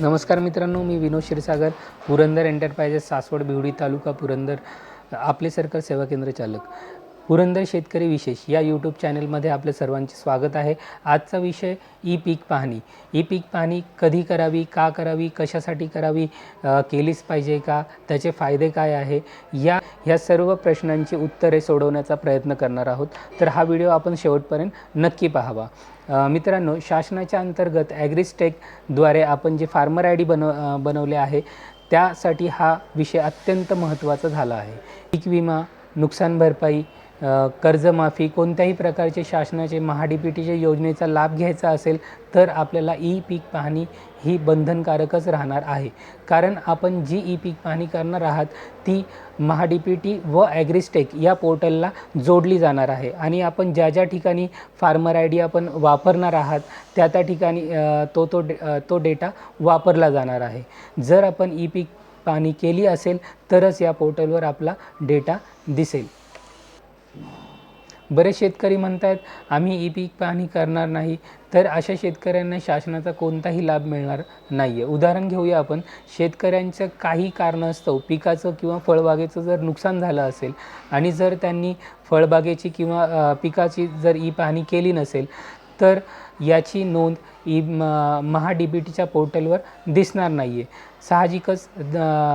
नमस्कार मित्रांनो मी विनोद क्षीरसागर पुरंदर एंटरप्रायजेस सासवड बिवडी तालुका पुरंदर आपले सरकार सेवा केंद्र चालक. पुरंदर शेतकरी विशेष या यूट्यूब चॅनलमध्ये आपलं सर्वांचे स्वागत आहे. आजचा विषय ई पीक पाहणी. ई पीक पाहणी कधी करावी का करावी कशासाठी करावी केलीच पाहिजे का त्याचे फायदे काय आहे? या ह्या सर्व प्रश्नांची उत्तरे सोडवण्याचा प्रयत्न करणार आहोत. तर हा व्हिडिओ आपण शेवटपर्यंत नक्की पाहावा. मित्रांनो शासनाच्या अंतर्गत ॲग्रिस्टेकद्वारे आपण जे फार्मर आय डी बनव बनवले आहे त्यासाठी हा विषय अत्यंत महत्त्वाचा झाला आहे. पीक विमा नुकसान भरपाई कर्जमाफी कोणत्याही प्रकारचे शासनाचे महाडीपीटीच्या योजनेचा लाभ घ्यायचा असेल तर आपल्याला ई पीक पाहणी ही बंधनकारकच राहणार आहे. कारण आपण जी ई पीक पाहणी करणार आहात ती महाडीपीटी व ॲग्रिस्टेक या पोर्टलला जोडली जाणार आहे. आणि आपण ज्या ज्या ठिकाणी फार्मर आय डी आपण वापरणार आहात त्या त्या ठिकाणी तो तो डे तो डेटा वापरला जाणार आहे. जर आपण ई पीक पाहणी केली असेल तरच या पोर्टलवर आपला डेटा दिसेल. बरेच शेतकरी म्हणतात आम्ही ई पीक पाहणी करणार नाही तर अशा शेतकऱ्यांना शासनाचा कोणताही लाभ मिळणार नाही आहे उदाहरण घेऊया आपण. शेतकऱ्यांचं काही कारणास्तव पिकाचं किंवा फळबागेचं जर नुकसान झालं असेल आणि जर त्यांनी फळबागेची किंवा पिकाची जर ई पाहणी केली नसेल तर याची नोंद ई महा डी बी टीच्या पोर्टलवर दिसणार नाही आहे साहजिकच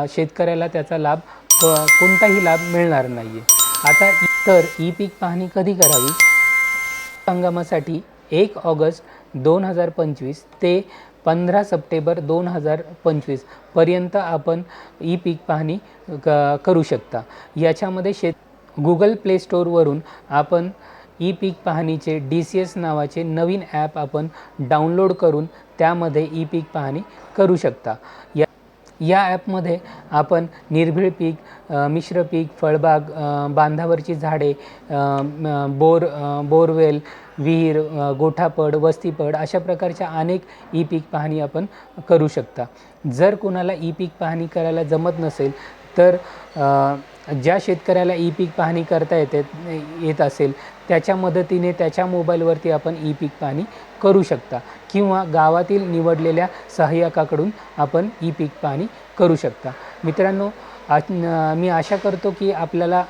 शेतकऱ्याला त्याचा लाभ कोणताही लाभ मिळणार नाही आहे आता तर ई पीक पाहणी कधी करावी? हंगामासाठी एक ऑगस्ट दोन हजार पंचवीस ते पंधरा सप्टेंबर दोन हजार पंचवीसपर्यंत आपण ई पीक पाहणी क करू शकता. याच्यामध्ये शेत गुगल प्ले स्टोअरवरून आपण ई पीक पाहणीचे डी सी एस नावाचे नवीन ॲप आपण डाउनलोड करून त्यामध्ये ई पीक पाहणी करू शकता. या या ॲपमध्ये आपण निर्भीळ पीक मिश्र पीक फळबाग बांधावरची झाडे बोर बोरवेल विहीर गोठापड वस्तीपड अशा प्रकारच्या अनेक ई पीक पाहणी आपण करू शकता. जर कोणाला ई पीक पाहणी करायला जमत नसेल तर ज्या शेतकऱ्याला ई पीक पाहणी करता येते येत असेल त्याच्या मदतीने त्याच्या मोबाईलवरती आपण ई पीक पाहणी करू शकता. किंवा गावातील निवडलेल्या सहाय्यकाकडून आपण ई पीक पाहणी करू शकता. मित्रांनो आज मी आशा करतो की आपल्याला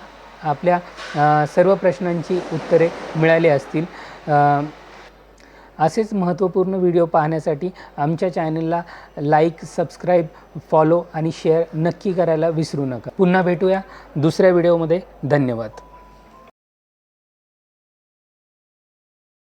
आपल्या सर्व प्रश्नांची उत्तरे मिळाली असतील. असेच महत्त्वपूर्ण व्हिडिओ पाहण्यासाठी आमच्या चॅनलला लाईक सबस्क्राईब फॉलो आणि शेअर नक्की करायला विसरू नका. पुन्हा भेटूया दुसऱ्या व्हिडिओमध्ये. धन्यवाद.